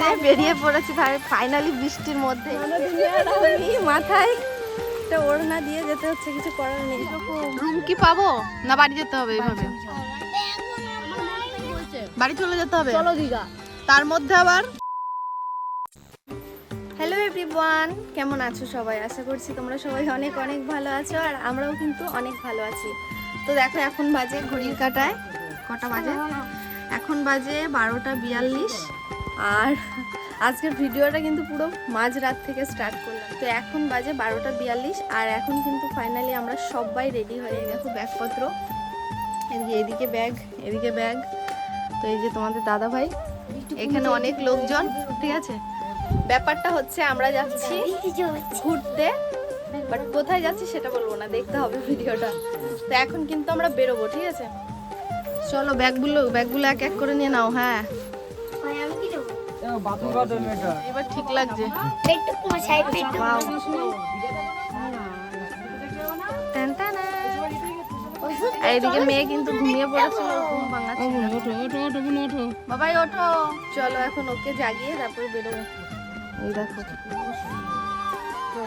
যে বেরিয়ে পড়েছি ফাইনালি বৃষ্টির মধ্যে। মাথায় একটা ওড়না দিয়ে যেতে হচ্ছে কিছু করার নেই। রুম কি পাবো? না বাড়ি যেতে হবে এইভাবে? বাড়ি চলে যেতে হবে? চলো দীঘা। তার মধ্যে আবার? হ্যালো এভরিওয়ান কেমন আছো সবাই? আশা করছি তোমরা সবাই অনেক অনেক ভালো আছো আর আমরাও কিন্তু অনেক ভালো আছি। তো দেখো এখন বাজে ঘড়ির কাটায়। কটা বাজে? এখন বাজে বারোটা বিয়াল্লিশ। আর আজকের ভিডিওটা কিন্তু পুরো মাঝরাত থেকে স্টার্ট করলাম। তো এখন বাজে বারোটা বিয়াল্লিশ আর এখন কিন্তু ফাইনালি আমরা সবাই রেডি হয়ে দেখো ব্যাগপত্র। এদিকে এদিকে ব্যাগ এদিকে ব্যাগ। তো এই যে তোমাদের দাদা ভাই এখানে অনেক লোকজন ঠিক আছে? ব্যাপারটা হচ্ছে আমরা যাচ্ছি ঘুরতে বাট কোথায় যাচ্ছি সেটা বলব না দেখতে হবে ভিডিওটা। তো এখন কিন্তু আমরা বেরোবো ঠিক আছে? চলো ব্যাগগুলো ব্যাগগুলো এক এক করে নিয়ে নাও হ্যাঁ। এবার ঠিক লাগছে। এদিকে মেয়ে কিন্তু ঘুমিয়ে পড়েছিল ঘুম ভাঙাচ্ছিল বাবাই ওঠো। চলো এখন ওকে জাগিয়ে তারপরে বেরোবো। এই দেখো।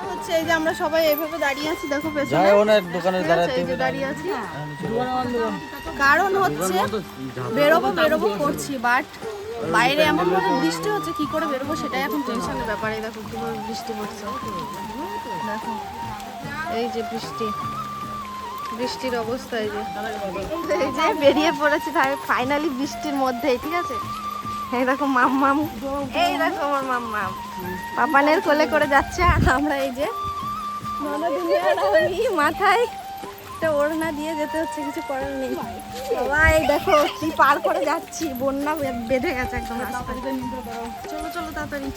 হচ্ছে এই যে আমরা সবাই এইভাবে দাঁড়িয়ে আছি দেখো পেছনে। যায় অনেক দোকানে দাঁড়াতে দাঁড়িয়ে আছি। কারণ হচ্ছে বেরোবো বেরোবো করছি বাট বাইরে এমন ভাবে বৃষ্টি হচ্ছে, কি করে বেরোবো সেটাই এখন টেনশনের ব্যাপার। দেখো কীভাবে বৃষ্টি পড়ছে। দেখো, এই যে বৃষ্টি। বৃষ্টির অবস্থা এই যে। এই যে বেরিয়ে পড়েছি ফাইনালি বৃষ্টির মধ্যেই, ঠিক আছে? এই দেখো মাম মাম এই দেখো আমার মাম মাম পাপানের কোলে করে যাচ্ছে আমরা এই যে মাথায় একটা ওড়না দিয়ে যেতে হচ্ছে কিছু করার নেই। বাবা এই দেখো কি পার করে যাচ্ছি বন্যা বেঁধে গেছে একদম চলো চলো তাড়াতাড়ি।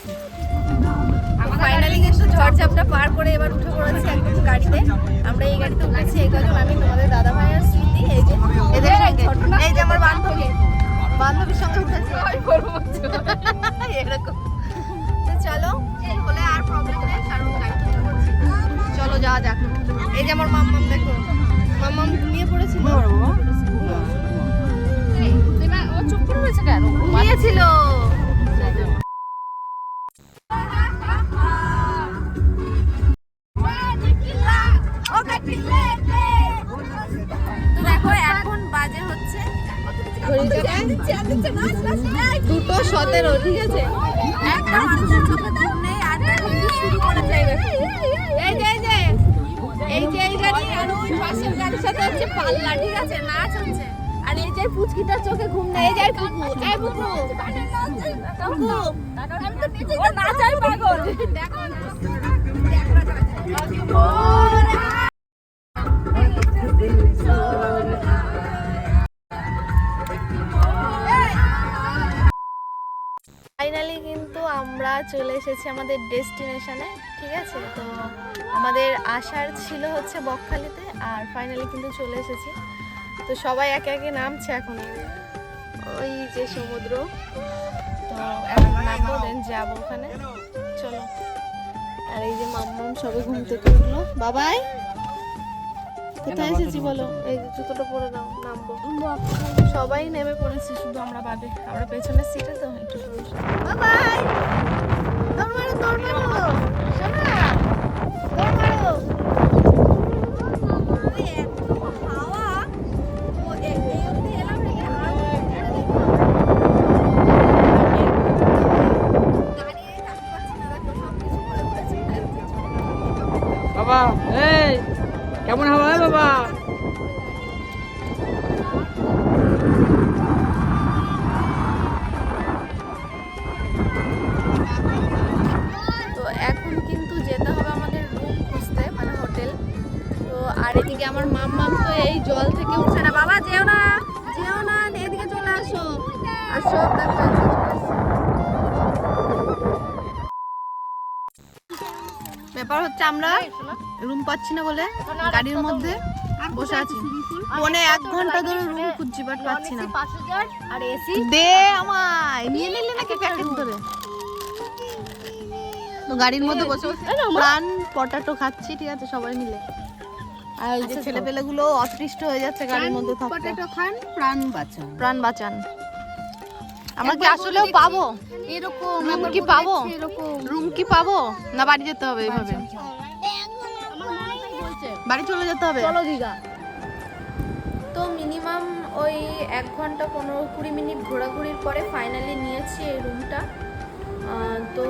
ফাইনালি কিন্তু ঝড়ঝাপটা পার করে এবার উঠে পড়েছি একদম গাড়িতে। আমরা এই গাড়িতে উঠেছি এই কজন আমি তোমাদের দাদা ভাই আর স্মৃতি এই যে এদের এই যে আমার বান্ধবী। বান্ধবীর সঙ্গে উঠেছি। তো দেখো এখন বাজে হচ্ছে দুটো সতেরো ঠিক আছে। একটা মানুষের চোখে ঘুম নেই আর শুরু করেছে এই এই যে এই যে এই যে এই গাড়ি আর ওই পাশের গাড়ির সাথে হচ্ছে পাল্লা ঠিক আছে? নাচ হচ্ছে। ফাইনালি কিন্তু আমরা চলে এসেছি আমাদের ডেস্টিনেশনে ঠিক আছে? তো আমাদের আসার ছিল হচ্ছে বকখালিতে, আর ফাইনালি কিন্তু চলে এসেছি। তো সবাই একে একে নামছে এখন। ওই যে সমুদ্র। তো এখন নামবো দেন যাব ওখানে। চলো। আর এই যে মাম্মাম সবে ঘুম থেকে উঠল। বাবাই কোথায় এসেছি বলো? এই যে জুতোটা পরে নাও নামবো। সবাই নেমে পড়েছে শুধু আমরা বাদে। আমরা পেছনের সিটে তো একটু বাবাই! মানে হোটেল তো আর এদিকে আমার মাম্মাম তো এই জল থেকে উঠছে না। বাবা, যেও না যেও না, এদিকে চলে আসো। দেখো এই ব্যাপার হচ্ছে আমরা রুম পাচ্ছি না বলে গাড়ির মধ্যে বসে আছি। ফোনে এক ঘণ্টা ধরে রুম খুঁজছি বাট পাচ্ছি না। আর এসি দে আমায় নিয়ে নিলে নাকি প্যাকেট ধরে? তো গাড়ির মধ্যে বসে প্রাণ পটাটো খাচ্ছি ঠিক আছে সবাই মিলে। আর ওই যে ছেলে পেলেগুলো অতৃষ্ট হয়ে যাচ্ছে গাড়ির মধ্যে থাকতে। পটেটো খান প্রাণ বাঁচান। প্রাণ বাঁচান। আমরা কি আসলেও পাবো। এরকম রুম কি পাবো? এরকম। রুম কি পাবো? না বাড়ি যেতে হবে এইভাবে বাড়ি চলে যেতে হবে? চলো দীঘা। তো মিনিমাম ওই এক ঘণ্টা পনেরো কুড়ি মিনিট ঘোরাঘুরির পরে ফাইনালি নিয়েছি এই রুমটা। তো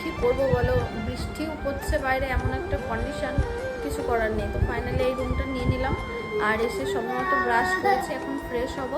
কি করব বলো? বৃষ্টিও পড়ছে বাইরে এমন একটা কন্ডিশন কিছু করার নেই। তো ফাইনালি এই রুমটা নিয়ে নিলাম। আর এসে সময়মতো ব্রাশ করেছি এখন ফ্রেশ হব।